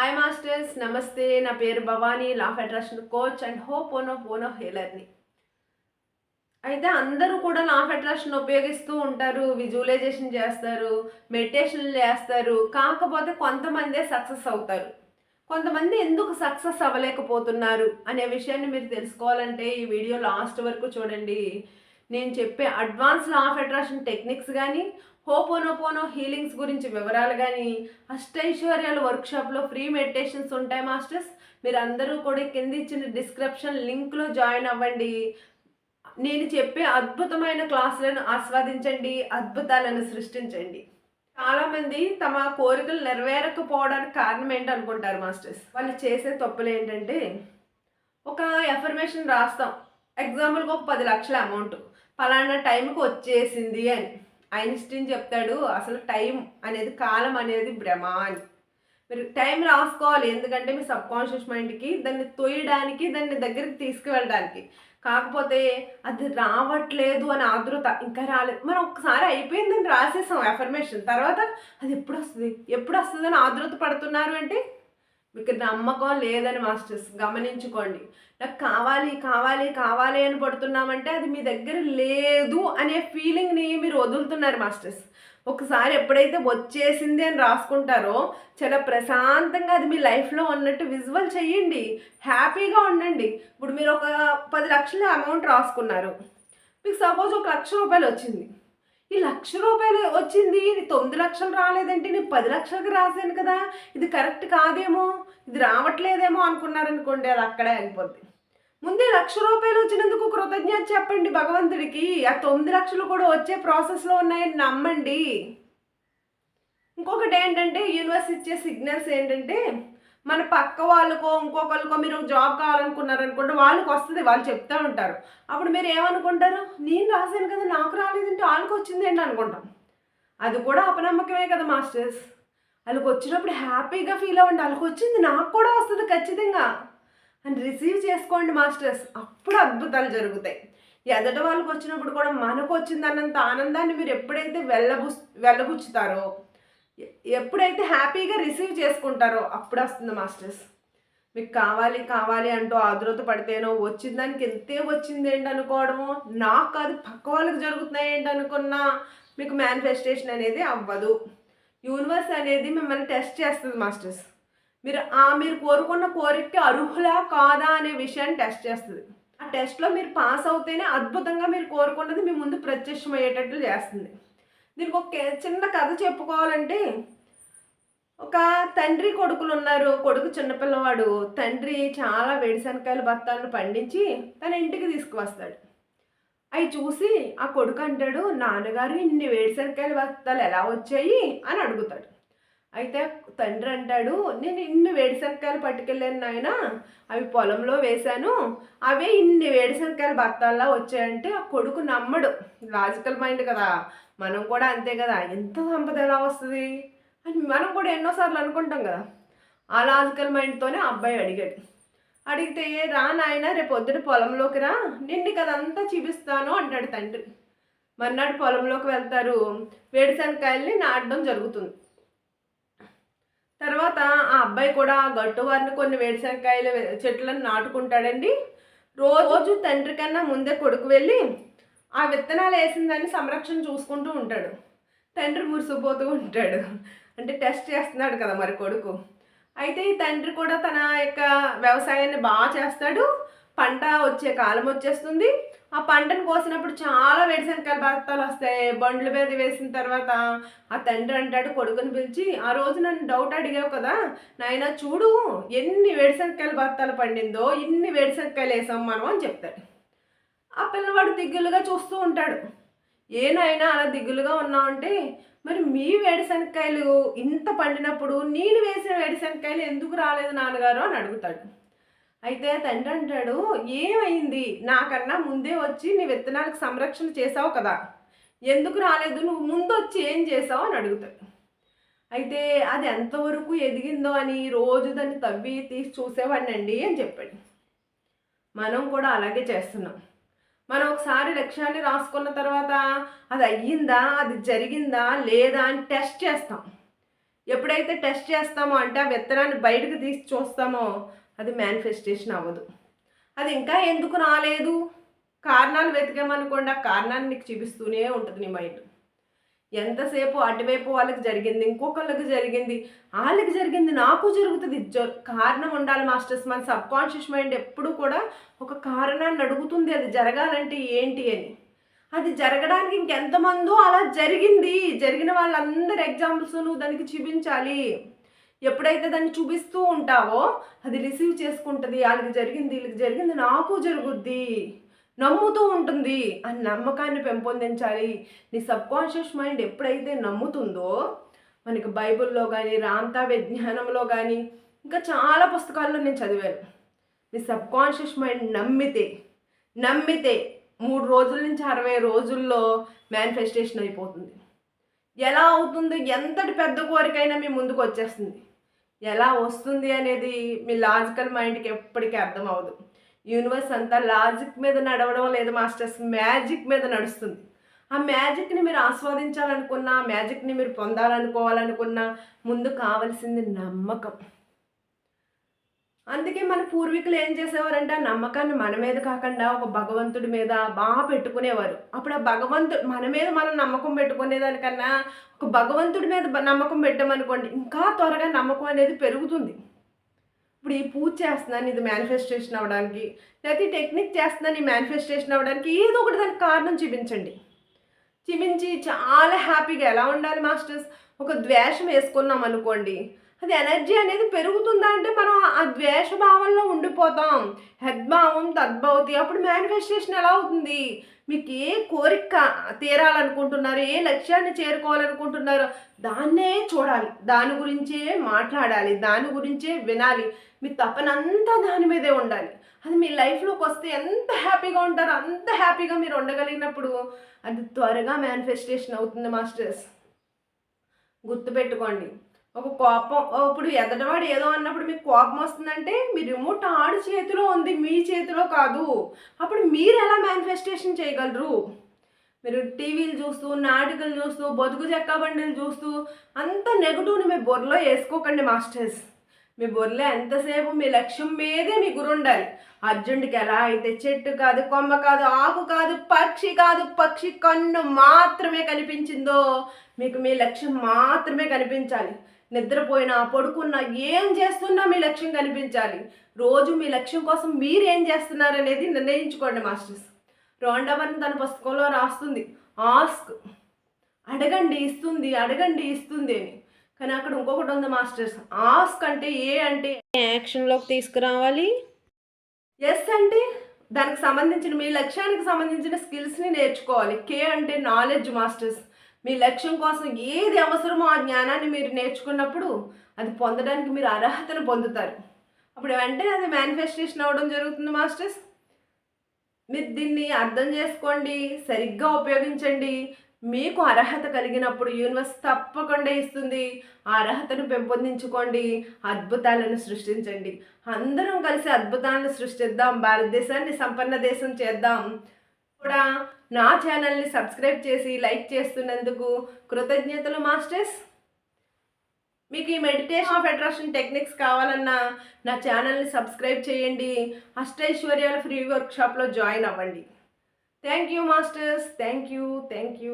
Hi masters నమస్తే నా పేరు Bhavani laugh federation coach and ho'oponopono హీలర్ని అయితే అందరూ కూడా లా ఫెడరేషన్ ఉపయోగిస్తూ ఉంటారు విజువలైజేషన్ చేస్తారు మెడిటేషన్ చేస్తారు. కాకపోతే కొంతమందే సక్సెస్ అవుతారు. కొంతమంది ఎందుకు సక్సెస్ అవ్వలేకపోతున్నారు అనే విషయాన్ని మీరు తెలుసుకోవాలంటే ఈ వీడియో లాస్ట్ వరకు చూడండి. నేను చెప్పే advance law of attraction techniques కానీ హోపోనోపోనో హీలింగ్స్ గురించి వివరాలు కానీ అష్టైశ్వర్యాల వర్క్షాప్లో ఫ్రీ మెడిటేషన్స్ ఉంటాయి మాస్టర్స్ మీరు అందరూ కూడా కింద ఇచ్చిన డిస్క్రిప్షన్ లింక్లో జాయిన్ అవ్వండి. నేను చెప్పే అద్భుతమైన క్లాసులను ఆస్వాదించండి అద్భుతాలను సృష్టించండి. చాలామంది తమ కోరికలు నెరవేరకపోవడానికి కారణం ఏంటి అనుకుంటారు మాస్టర్స్ వాళ్ళు చేసే తప్పులు ఏంటంటే ఒక ఎఫర్మేషన్ రాస్తాం. ఎగ్జాంపుల్కి ఒక పది లక్షల అమౌంట్ ఫలానా టైంకి వచ్చేసింది అని. ఐన్స్టీన్ చెప్తాడు అసలు టైం అనేది కాలం అనేది భ్రమ అని మీరు టైం రాసుకోవాలి ఎందుకంటే మీ సబ్ కాన్షియస్ మైండ్కి దాన్ని తొయ్యడానికి దాన్ని దగ్గరికి తీసుకువెళ్ళడానికి. కాకపోతే అది రావట్లేదు అని ఆతృత ఇంకా రాలేదు. మనం ఒక్కసారి అయిపోయిందని రాసేసాం ఎఫర్మేషన్ తర్వాత అది ఎప్పుడు వస్తుంది? ఎప్పుడు వస్తుంది అని ఆతృత పడుతున్నారు అంటే మీకు నమ్మకం లేదని మాస్టర్స్ గమనించుకోండి. నాకు కావాలి కావాలి కావాలి అని పడుతున్నామంటే అది మీ దగ్గర లేదు అనే ఫీలింగ్ని మీరు వదులుతున్నారు మాస్టర్స్. ఒకసారి ఎప్పుడైతే వచ్చేసింది అని రాసుకుంటారో చాలా ప్రశాంతంగా అది మీ లైఫ్లో ఉన్నట్టు విజువల్ చేయండి. హ్యాపీగా ఉండండి. ఇప్పుడు మీరు ఒక పది లక్షల అమౌంట్ రాసుకున్నారు. మీకు సపోజ్ ఒక లక్ష రూపాయలు వచ్చింది. ఈ లక్ష రూపాయలు వచ్చింది ఇది తొమ్మిది లక్షలు రాలేదంటే నేను పది లక్షలకు రాశాను కదా. ఇది కరెక్ట్ కాదేమో ఇది రావట్లేదేమో అనుకున్నారనుకోండి అది అక్కడే అయిపోద్ది. ముందే లక్ష రూపాయలు వచ్చినందుకు కృతజ్ఞత చెప్పండి భగవంతుడికి. ఆ తొమ్మిది లక్షలు కూడా వచ్చే ప్రాసెస్లో ఉన్నాయని నమ్మండి. ఇంకొకటి ఏంటంటే యూనివర్స్ ఇచ్చే సిగ్నల్స్ ఏంటంటే మన పక్క వాళ్ళకో ఇంకొకరికో మీరు జాబ్ కావాలనుకున్నారనుకోండి వాళ్ళకి వస్తుంది వాళ్ళు చెప్తూ ఉంటారు. అప్పుడు మీరు ఏమనుకుంటారు? నేను రాశాను కదా నాకు రాలేదంటే వాళ్ళకి వచ్చింది ఏంటి అనుకుంటాం. అది కూడా అపనమ్మకమే కదా మాస్టర్స్. వాళ్ళకి వచ్చినప్పుడు హ్యాపీగా ఫీల్ అవ్వండి. వాళ్ళకి వచ్చింది నాకు కూడా వస్తుంది ఖచ్చితంగా. అని రిసీవ్ చేసుకోండి మాస్టర్స్. అప్పుడు అద్భుతాలు జరుగుతాయి. ఎదట వాళ్ళకి వచ్చినప్పుడు కూడా మనకు వచ్చిందన్నంత ఆనందాన్ని మీరు ఎప్పుడైతే వెళ్ళబు వెళ్ళబుచ్చుతారో ఎప్పుడైతే హ్యాపీగా రిసీవ్ చేసుకుంటారో అప్పుడు వస్తుంది మాస్టర్స్. మీకు కావాలి కావాలి అంటూ ఆదురత పడితేనో వచ్చిన దానికి ఎంతే వచ్చింది ఏంటి అనుకోవడము నాకు కాదు పక్క వాళ్ళకి జరుగుతున్నాయి ఏంటి అనుకున్నా మీకు మేనిఫెస్టేషన్ అనేది అవ్వదు. యూనివర్స్ అనేది మిమ్మల్ని టెస్ట్ చేస్తుంది మాస్టర్స్. మీరు ఆ మీరు కోరుకున్న కోరికకి అర్హులా కాదా అనే విషయాన్ని టెస్ట్ చేస్తుంది. ఆ టెస్ట్లో మీరు పాస్ అవుతేనే అద్భుతంగా మీరు కోరుకున్నది మీ ముందు ప్రత్యక్షమయ్యేటట్లు చేస్తుంది. దీనికి ఒక చిన్న కథ చెప్పుకోవాలంటే ఒక తండ్రి కొడుకులు ఉన్నారు. కొడుకు చిన్నపిల్లవాడు తండ్రి చాలా వేడిశనకాయలు బత్తాలను పండించి తన ఇంటికి తీసుకువస్తాడు. అవి చూసి ఆ కొడుకు అంటాడు నాన్నగారు ఇన్ని వేడిశనకాయలు బత్తాలు ఎలా వచ్చాయి? అని అడుగుతాడు. అయితే తండ్రి అంటాడు నేను ఇన్ని వేడిశనకాయలు పట్టుకెళ్ళాను నాయన. అవి పొలంలో వేశాను. అవే ఇన్ని వేడిశనకాయలు బత్తాల్లా వచ్చాయంటే ఆ కొడుకు నమ్మడు. లాజికల్ మైండ్ కదా. మనం కూడా అంతే కదా ఎంత సంపద ఎలా వస్తుంది? అని మనం కూడా ఎన్నోసార్లు అనుకుంటాం కదా. ఆ లాజికల్ మైండ్తోనే అబ్బాయి అడిగాడు. అడిగితే రా నాయన రేపు పొద్దున పొలంలోకి రా నిన్ను కదంతా చూపిస్తాను అంటాడు తండ్రి. మర్నాడు పొలంలోకి వెళ్తారు. వేడిశనకాయల్ని నాటడం జరుగుతుంది. తర్వాత ఆ అబ్బాయి కూడా గట్టు వారిని కొన్ని వేడిశనకాయల చెట్లను నాటుకుంటాడండి. రోజు తండ్రి కన్నా ముందే కొడుకు వెళ్ళి ఆ విత్తనాలు వేసిన దాన్ని సంరక్షణ చూసుకుంటూ ఉంటాడు. తండ్రి మురిసిపోతూ ఉంటాడు. అంటే టెస్ట్ చేస్తున్నాడు కదా మరి కొడుకు. అయితే ఈ తండ్రి కూడా తన యొక్క వ్యవసాయాన్ని బాగా చేస్తాడు. పంట వచ్చే కాలం వచ్చేస్తుంది. ఆ పంటను కోసినప్పుడు చాలా వేడిశనకాయల బత్తాలు వస్తాయి. బండ్ల మీద వేసిన తర్వాత ఆ తండ్రి అంటాడు కొడుకుని పిలిచి ఆ రోజు నన్ను డౌట్ అడిగావు కదా నాయన చూడు ఎన్ని వేడిశనకాయల బత్తాలు పండిందో ఇన్ని వేడిశనకాయలు వేసాం మనం అని చెప్తాడు. ఆ పిల్లవాడు దిగులుగా చూస్తూ ఉంటాడు. ఏనైనా అలా దిగులుగా ఉన్నావంటే మరి మీ వేడిశనక్కాయలు ఇంత పండినప్పుడు నేను వేసిన వేడిశనక్కాయలు ఎందుకు రాలేదు నాన్నగారు అని అడుగుతాడు. అయితే తండ్రి అంటాడు ఏమైంది? నాకన్నా ముందే వచ్చి నీ విత్తనాలకు సంరక్షణ చేసావు కదా. ఎందుకు రాలేదు? నువ్వు ముందు వచ్చి ఏం చేసావు అని అడుగుతాడు. అయితే అది ఎంతవరకు ఎదిగిందో అని రోజు దాన్ని తవ్వి తీసి చూసేవాడినండి అని చెప్పాడు. మనం కూడా అలాగే చేస్తున్నాం. మనం ఒకసారి లక్ష్యాన్ని రాసుకున్న తర్వాత అది అయ్యిందా అది జరిగిందా లేదా అని టెస్ట్ చేస్తాం. ఎప్పుడైతే టెస్ట్ చేస్తామో అంటే ఆ విత్తనాన్ని బయటకు తీసి చూస్తామో అది మేనిఫెస్టేషన్ అవ్వదు. అది ఇంకా ఎందుకు రాలేదు? కారణాలు వెతికామనుకోండి ఆ కారణాన్ని నీకు చూపిస్తూనే ఉంటుంది నీ మైండ్ ఎంతసేపు అటువైపు వాళ్ళకి జరిగింది ఇంకొకళ్ళకి జరిగింది వాళ్ళకి జరిగింది నాకు జరుగుతుంది. జ- కారణం ఉండాలి మాస్టర్స్. మన సబ్ కాన్షియస్ మైండ్ ఎప్పుడు కూడా ఒక కారణాన్ని అడుగుతుంది. అది జరగాలంటే ఏంటి అని. అది జరగడానికి ఇంకెంతమందో అలా జరిగింది. జరిగిన వాళ్ళందరి ఎగ్జాంపుల్స్ నువ్వు దానికి చూపించాలి. ఎప్పుడైతే దాన్ని చూపిస్తూ ఉంటావో అది రిసీవ్ చేసుకుంటుంది. వాళ్ళకి జరిగింది వీళ్ళకి జరిగింది నాకు జరుగుద్ది. నమ్ముతూ ఉంటుంది ఆ నమ్మకాన్ని పెంపొందించాలి. నీ సబ్ కాన్షియస్ మైండ్ ఎప్పుడైతే నమ్ముతుందో మనకి బైబిల్లో కానీ రాంతా విజ్ఞానంలో కానీ ఇంకా చాలా పుస్తకాల్లో నేను చదివాను. నీ సబ్ కాన్షియస్ మైండ్ నమ్మితే నమ్మితే మూడు రోజుల నుంచి అరవై రోజుల్లో మేనిఫెస్టేషన్ అయిపోతుంది. ఎలా అవుతుంది? ఎంతటి పెద్ద కోరికైనా మీ ముందుకు వచ్చేస్తుంది ఎలా వస్తుంది అనేది మీ లాజికల్ మైండ్కి ఎప్పటికీ అర్థం అవ్వదు. యూనివర్స్ అంతా లాజిక్ మీద నడవడం లేదు మాస్టర్స్. మ్యాజిక్ మీద నడుస్తుంది. ఆ మ్యాజిక్ని మీరు ఆస్వాదించాలనుకున్నా ఆ మ్యాజిక్ని మీరు పొందాలనుకోవాలనుకున్నా ముందు కావలసింది నమ్మకం. అందుకే మన పూర్వీకులు ఏం చేసేవారంటే ఆ నమ్మకాన్ని మన మీద కాకుండా ఒక భగవంతుడి మీద బాగా పెట్టుకునేవారు. అప్పుడు ఆ భగవంతుడు మన మీద మనం నమ్మకం పెట్టుకునేదానికన్నా ఒక భగవంతుడి మీద నమ్మకం పెట్టామనుకోండి ఇంకా త్వరగా నమ్మకం అనేది పెరుగుతుంది. ఇప్పుడు ఈ పూజ చేస్తున్నాను ఇది మేనిఫెస్టేషన్ అవ్వడానికి లేకపోతే ఈ టెక్నిక్ చేస్తున్నాను ఈ మేనిఫెస్టేషన్ అవ్వడానికి ఏదో ఒకటి దానికి కారణం చూపించండి. చూపించి చాలా హ్యాపీగా ఎలా ఉండాలి మాస్టర్స్ ఒక ద్వేషం వేసుకున్నాం అనుకోండి. అది ఎనర్జీ అనేది పెరుగుతుందా అంటే మనం ఆ ద్వేష భావంలో ఉండిపోతాం. హద్భావం తద్భవతి అప్పుడు మేనిఫెస్టేషన్ ఎలా అవుతుంది? మీకు ఏ కోరిక తీరాలనుకుంటున్నారు? ఏ లక్ష్యాన్ని చేరుకోవాలనుకుంటున్నారో? దాన్నే చూడాలి. దాని గురించే మాట్లాడాలి. దాని గురించే వినాలి. మీ తపనంతా దాని మీదే ఉండాలి. అది మీ లైఫ్లోకి వస్తే ఎంత హ్యాపీగా ఉంటారో అంత హ్యాపీగా మీరు ఉండగలిగినప్పుడు అది త్వరగా మేనిఫెస్టేషన్ అవుతుంది మాస్టర్స్. గుర్తుపెట్టుకోండి. ఒక కోపం. ఇప్పుడు ఎదటవాడు ఏదో అన్నప్పుడు మీకు కోపం వస్తుందంటే మీ రిమోట్ ఆడు చేతిలో ఉంది మీ చేతిలో కాదు. అప్పుడు మీరు ఎలా మేనిఫెస్టేషన్ చేయగలరు? మీరు టీవీలు చూస్తూ నాటికలు చూస్తూ బతుకు చెక్క బండిలు చూస్తూ అంత నెగటివ్ని మీ బొర్రలో వేసుకోకండి మాస్టర్స్. మీ బొర్రలో ఎంతసేపు మీ లక్ష్యం మీదే మీ గురుండాలి అర్జునుడికి ఎలా అయితే చెట్టు కాదు కొమ్మ కాదు ఆకు కాదు పక్షి కాదు పక్షి కన్ను మాత్రమే కనిపించిందో మీకు మీ లక్ష్యం మాత్రమే కనిపించాలి. నిద్రపోయినా పడుకున్నా ఏం చేస్తున్నా మీ లక్ష్యం కనిపించాలి రోజు మీ లక్ష్యం కోసం మీరు ఏం చేస్తున్నారు అనేది నిర్ణయించుకోండి మాస్టర్స్. రోండవన్ తన పుస్తకంలో రాస్తుంది ఆస్క్. అడగండి ఇస్తుంది అడగండి ఇస్తుంది అని. కానీ అక్కడ ఇంకొకటి ఉంది మాస్టర్స్. ఆస్క్ అంటే ఏ అంటే యాక్షన్లోకి తీసుకురావాలి. ఎస్ అంటే దానికి సంబంధించిన మీ లక్ష్యానికి సంబంధించిన స్కిల్స్ని నేర్చుకోవాలి. కే అంటే నాలెడ్జ్ మాస్టర్స్. మీ లక్ష్యం కోసం ఏది అవసరమో ఆ జ్ఞానాన్ని మీరు నేర్చుకున్నప్పుడు అది పొందడానికి మీరు అర్హతను పొందుతారు. అప్పుడు వెంటనే అది మేనిఫెస్టేషన్ అవ్వడం జరుగుతుంది మాస్టర్స్. మీరు దీన్ని అర్థం చేసుకోండి సరిగ్గా ఉపయోగించండి. మీకు అర్హత కలిగినప్పుడు యూనివర్స్ తప్పకుండా ఇస్తుంది. ఆ అర్హతను పెంపొందించుకోండి అద్భుతాలను సృష్టించండి. అందరం కలిసి అద్భుతాలను సృష్టిద్దాం. భారతదేశాన్ని సంపన్న దేశం చేద్దాం. కూడా నా ఛానల్ని సబ్స్క్రైబ్ చేసి లైక్ చేస్తున్నందుకు కృతజ్ఞతలు మాస్టర్స్. మీకు ఈ మెడిటేషన్ ఆఫ్ అట్రాక్షన్ టెక్నిక్స్ కావాలన్నా నా ఛానల్ని సబ్స్క్రైబ్ చేయండి. అష్టైశ్వర్యాల ఫ్రీ వర్క్షాప్లో జాయిన్ అవ్వండి. Thank you masters. Thank you thank you.